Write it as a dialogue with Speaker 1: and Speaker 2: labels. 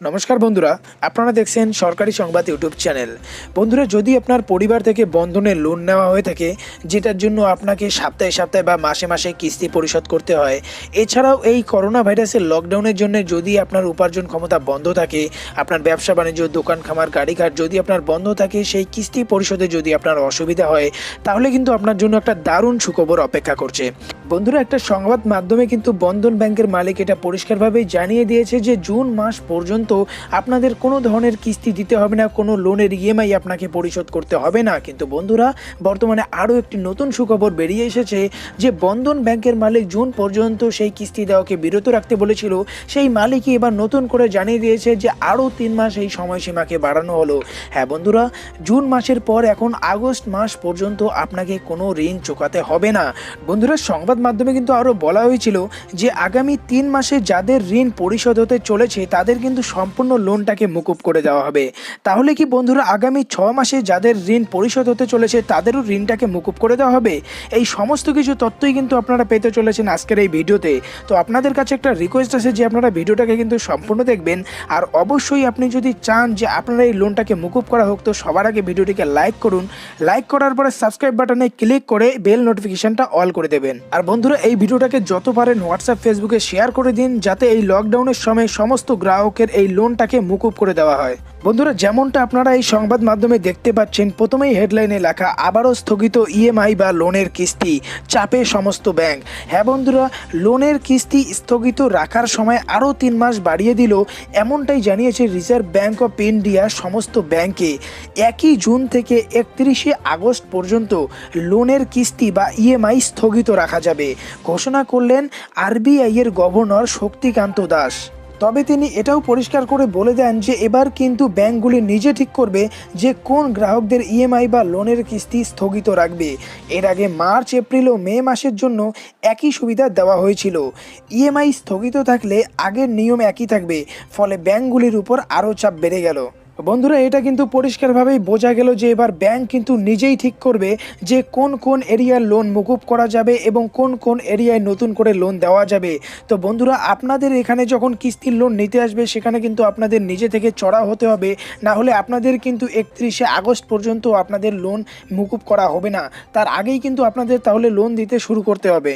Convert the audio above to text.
Speaker 1: নমস্কার বন্ধুরা, আপনারা দেখছেন সরকারি সংবাদ ইউটিউব চ্যানেল। বন্ধুরা, যদি আপনার পরিবার থেকে বন্ধনের লোন নেওয়া হয়ে থাকে, যেটার জন্য আপনাকে সপ্তাহে সপ্তাহে বা মাসে মাসে কিস্তি পরিশোধ করতে হয়, এছাড়াও এই করোনা ভাইরাসের লকডাউনের জন্য যদি আপনার উপার্জন ক্ষমতা বন্ধ থাকে, আপনার ব্যবসা বাণিজ্য, দোকান খামার, গাড়িঘাট যদি আপনার বন্ধ থাকে, সেই কিস্তি পরিশোধে যদি আপনার অসুবিধা হয়, তাহলে কিন্তু আপনার জন্য একটা দারুণ সুখবর অপেক্ষা করছে। বন্ধুরা, একটা সংবাদ মাধ্যমে কিন্তু বন্ধন ব্যাংকের মালিক এটা পরিষ্কারভাবেই জানিয়ে দিয়েছে যে, জুন মাস পর্যন্ত আপনাদের কোনো ধরনের কিস্তি দিতে হবে না, কোনো লোনের ইএমআই আপনাকে পরিশোধ করতে হবে না। কিন্তু বন্ধুরা, বর্তমানে আরও একটি নতুন সুখবর বেরিয়ে এসেছে যে বন্ধন ব্যাংকের মালিক জুন পর্যন্ত সেই কিস্তি দেওয়াকে বিরত রাখতে বলেছিল। সেই মালিকই এবার নতুন করে জানিয়ে দিয়েছে যে আরও তিন মাস এই সময়সীমাকে বাড়ানো হলো। হ্যাঁ বন্ধুরা, জুন মাসের পর এখন আগস্ট মাস পর্যন্ত আপনাকে কোনো ঋণ চোকাতে হবে না। বন্ধুরা, সংবাদ মাধ্যমে কিন্তু আরও বলা হয়েছিল যে আগামী তিন মাসে যাদের ঋণ পরিশোধ হতে চলেছে, তাদের কিন্তু সম্পূর্ণ লোনটাকে মুকুব করে দেওয়া হবে। তাহলে কি বন্ধুরা আগামী ছ মাসে যাদের ঋণ পরিশোধ হতে চলেছে, তাদেরও ঋণটাকে মুকুব করে দেওয়া হবে? এই সমস্ত কিছু তথ্যই কিন্তু আপনারা পেতে চলেছেন আজকের এই ভিডিওতে। তো আপনাদের কাছে একটা রিকোয়েস্ট আছে যে আপনারা ভিডিওটাকে কিন্তু সম্পূর্ণ দেখবেন। আর অবশ্যই আপনি যদি চান যে আপনারা এই লোনটাকে মুকুব করা হোক, তো সবার আগে ভিডিওটিকে লাইক করুন। লাইক করার পরে সাবস্ক্রাইব বাটনে ক্লিক করে বেল নোটিফিকেশনটা অল করে দেবেন। আর বন্ধুরা, এই ভিডিওটাকে যত পারেন হোয়াটসঅ্যাপ ফেসবুকে শেয়ার করে দিন, যাতে এই লকডাউনের সময় সমস্ত গ্রাহকের এই লোনটাকে মুকুব করে দেওয়া হয়। বন্ধুরা, যেমনটা আপনারা এই সংবাদ মাধ্যমে দেখতে পাচ্ছেন, প্রথমেই হেডলাইনে লেখা, আবারও স্থগিত ইএমআই বা লোনের কিস্তি, চাপে সমস্ত ব্যাংক হ্যাঁ বন্ধুরা লোনের কিস্তি স্থগিত রাখার সময় আরও তিন মাস বাড়িয়ে দিল, এমনটাই জানিয়েছে রিজার্ভ ব্যাংক অফ ইন্ডিয়া সমস্ত ব্যাংকে একই জুন থেকে একত্রিশে আগস্ট পর্যন্ত লোনের কিস্তি বা ইএমআই স্থগিত রাখা যাবে। ঘোষণা করলেন আরবিআইয়ের গভর্নর শক্তিকান্ত দাস। তবে তিনি এটাও পরিষ্কার করে বলে দেন যে এবার কিন্তু ব্যাংকগুলি নিজে ঠিক করবে যে কোন গ্রাহকদের ইএমআই বা লোনের কিস্তি স্থগিত রাখবে। এর আগে মার্চ, এপ্রিল ও মে মাসের জন্য একই সুবিধা দেওয়া হয়েছিল। ইএমআই স্থগিত থাকলে আগের নিয়ম একই থাকবে, ফলে ব্যাংকগুলির উপর আরও চাপ বেড়ে গেল। বন্ধুরা, এটা কিন্তু পরিষ্কারভাবেই বোঝা গেল যে এবার ব্যাংক কিন্তু নিজেই ঠিক করবে যে কোন কোন এরিয়ার লোন মুকুব করা যাবে এবং কোন কোন এরিয়ায় নতুন করে লোন দেওয়া যাবে। তো বন্ধুরা, আপনাদের এখানে যখন কিস্তির লোন নিতে আসবে, সেখানে কিন্তু আপনাদের নিজে থেকে চড়া হতে হবে। না হলে আপনাদের কিন্তু একত্রিশে আগস্ট পর্যন্ত আপনাদের লোন মুকুব করা হবে না। তার আগেই কিন্তু আপনাদের তাহলে লোন দিতে শুরু করতে হবে।